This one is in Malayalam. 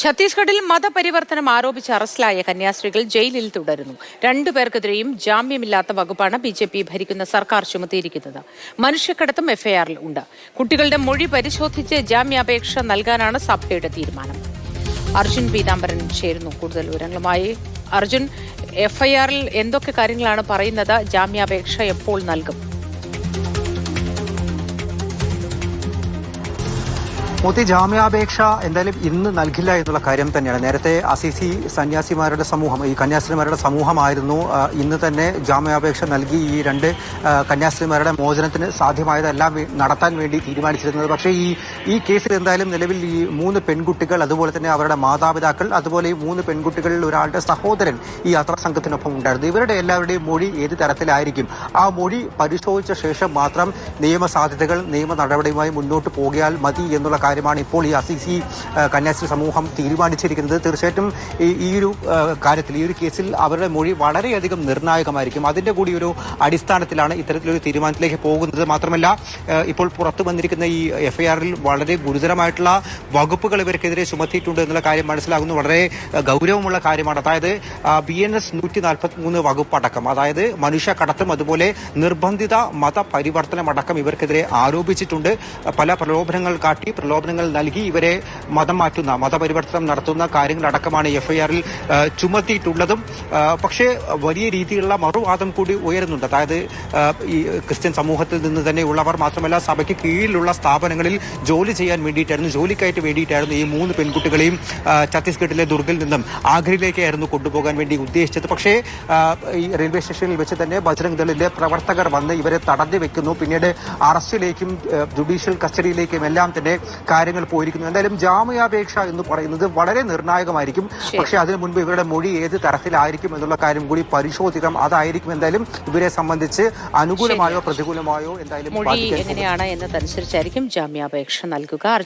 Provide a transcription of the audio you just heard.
ഛത്തീസ്ഗഡിൽ മതപരിവർത്തനം ആരോപിച്ച് അറസ്റ്റിലായ കന്യാസ്ത്രീകൾ ജയിലിൽ തുടരുന്നു. രണ്ടുപേർക്കെതിരെയും ജാമ്യമില്ലാത്ത വകുപ്പാണ് ബി ജെ പി ഭരിക്കുന്ന സർക്കാർ ചുമത്തിയിരിക്കുന്നത്. മനുഷ്യക്കടത്തും എഫ്ഐആറിൽ ഉണ്ട്. കുട്ടികളുടെ മൊഴി പരിശോധിച്ച് ജാമ്യാപേക്ഷ നൽകാനാണ് സഭയുടെ തീരുമാനം. അർജുൻ പീതാംബരൻ ചേരുന്നു കൂടുതൽ വിവരങ്ങളുമായി. അർജുൻ എഫ്ഐആറിൽ എന്തൊക്കെ കാര്യങ്ങളാണ് പറയുന്നത്? ജാമ്യാപേക്ഷ എപ്പോൾ നൽകും? മോത്തി ജാമ്യാപേക്ഷ എന്തായാലും ഇന്ന് നൽകില്ല എന്നുള്ള കാര്യം തന്നെയാണ്. നേരത്തെ അസിസി സന്യാസിമാരുടെ സമൂഹം ഈ കന്യാസ്ത്രീമാരുടെ സമൂഹമായിരുന്നു ഇന്ന് തന്നെ ജാമ്യാപേക്ഷ നൽകി ഈ രണ്ട് കന്യാസ്ത്രീമാരുടെ മോചനത്തിന് സാധ്യമായതെല്ലാം നടത്താൻ വേണ്ടി തീരുമാനിച്ചിരുന്നത്. പക്ഷേ ഈ ഈ കേസിൽ എന്തായാലും നിലവിൽ ഈ മൂന്ന് പെൺകുട്ടികൾ അതുപോലെ തന്നെ അവരുടെ മാതാപിതാക്കൾ അതുപോലെ ഈ മൂന്ന് പെൺകുട്ടികളിൽ ഒരാളുടെ സഹോദരൻ ഈ യാത്രാ സംഘത്തിനൊപ്പം ഉണ്ടായിരുന്നു. ഇവരുടെ എല്ലാവരുടെയും മൊഴി ഏത് തരത്തിലായിരിക്കും? ആ മൊഴി പരിശോധിച്ച ശേഷം മാത്രം നിയമസാധ്യതകൾ നിയമ നടപടിയുമായി മുന്നോട്ട് പോകിയാൽ മതി എന്നുള്ള കാര്യമാണ് ഇപ്പോൾ ഈ അസിസി കന്യാസ്ത്രീ സമൂഹം തീരുമാനിച്ചിരിക്കുന്നത്. തീർച്ചയായിട്ടും ഈ ഒരു കാര്യത്തിൽ ഈ ഒരു കേസിൽ അവരുടെ മൊഴി വളരെയധികം നിർണായകമായിരിക്കും. അതിന്റെ കൂടി ഒരു അടിസ്ഥാനത്തിലാണ് ഇത്തരത്തിലൊരു തീരുമാനത്തിലേക്ക് പോകുന്നത്. മാത്രമല്ല ഇപ്പോൾ പുറത്തു വന്നിരിക്കുന്ന ഈ എഫ്ഐആറിൽ വളരെ ഗുരുതരമായിട്ടുള്ള വകുപ്പുകൾ ഇവർക്കെതിരെ ചുമത്തിയിട്ടുണ്ട് എന്നുള്ള കാര്യം മനസ്സിലാകുന്നു. വളരെ ഗൗരവമുള്ള കാര്യമാണ്. അതായത് ബി എൻ എസ് നൂറ്റി നാൽപ്പത്തി മൂന്ന് വകുപ്പ് അടക്കം അതായത് മനുഷ്യ കടത്തും അതുപോലെ നിർബന്ധിത മതപരിവർത്തനം അടക്കം ഇവർക്കെതിരെ ആരോപിച്ചിട്ടുണ്ട്. പല പ്രലോഭനങ്ങൾ കാട്ടി പ്രലോഭനങ്ങൾ നൽകി ഇവരെ മതം മാറ്റുന്ന മതപരിവർത്തനം നടത്തുന്ന കാര്യങ്ങളടക്കമാണ് എഫ്ഐആറിൽ ചുമത്തിയിട്ടുള്ളതും. പക്ഷേ വലിയ രീതിയിലുള്ള മറുവാദം കൂടി ഉയരുന്നുണ്ട്. അതായത് ഈ ക്രിസ്ത്യൻ സമൂഹത്തിൽ നിന്ന് തന്നെ ഉള്ളവർ മാത്രമല്ല സഭയ്ക്ക് കീഴിലുള്ള സ്ഥാപനങ്ങളിൽ ജോലി ചെയ്യാൻ വേണ്ടിയിട്ടായിരുന്നു ജോലിക്കായിട്ട് വേണ്ടിയിട്ടായിരുന്നു ഈ മൂന്ന് പെൺകുട്ടികളെയും ഛത്തീസ്ഗഡിലെ ദുർഗിൽ നിന്നും ആഗ്രയിലേക്കായിരുന്നു കൊണ്ടുപോകാൻ വേണ്ടി ഉദ്ദേശിച്ചത്. പക്ഷേ ഈ റെയിൽവേ സ്റ്റേഷനിൽ വെച്ച് തന്നെ ബജ്രംഗ് ദളിലെ പ്രവർത്തകർ വന്ന് ഇവരെ തടഞ്ഞു വെക്കുന്നു. പിന്നീട് അറസ്റ്റിലേക്കും ജുഡീഷ്യൽ കസ്റ്റഡിയിലേക്കും എല്ലാം തന്നെ കാര്യങ്ങൾ പോയിരിക്കുന്നു. എന്തായാലും ജാമ്യാപേക്ഷ എന്ന് പറയുന്നത് വളരെ നിർണായകമായിരിക്കും. പക്ഷെ അതിനു മുൻപ് ഇവരുടെ മൊഴി ഏത് തരത്തിലായിരിക്കും എന്നുള്ള കാര്യം കൂടി പരിശോധിക്കാം. അതായിരിക്കും എന്തായാലും ഇവരെ സംബന്ധിച്ച് അനുകൂലമായോ പ്രതികൂലമായോ എന്തായാലും. എങ്ങനെയാണ് എന്നതനുസരിച്ചായിരിക്കും ജാമ്യാപേക്ഷ നൽകുക.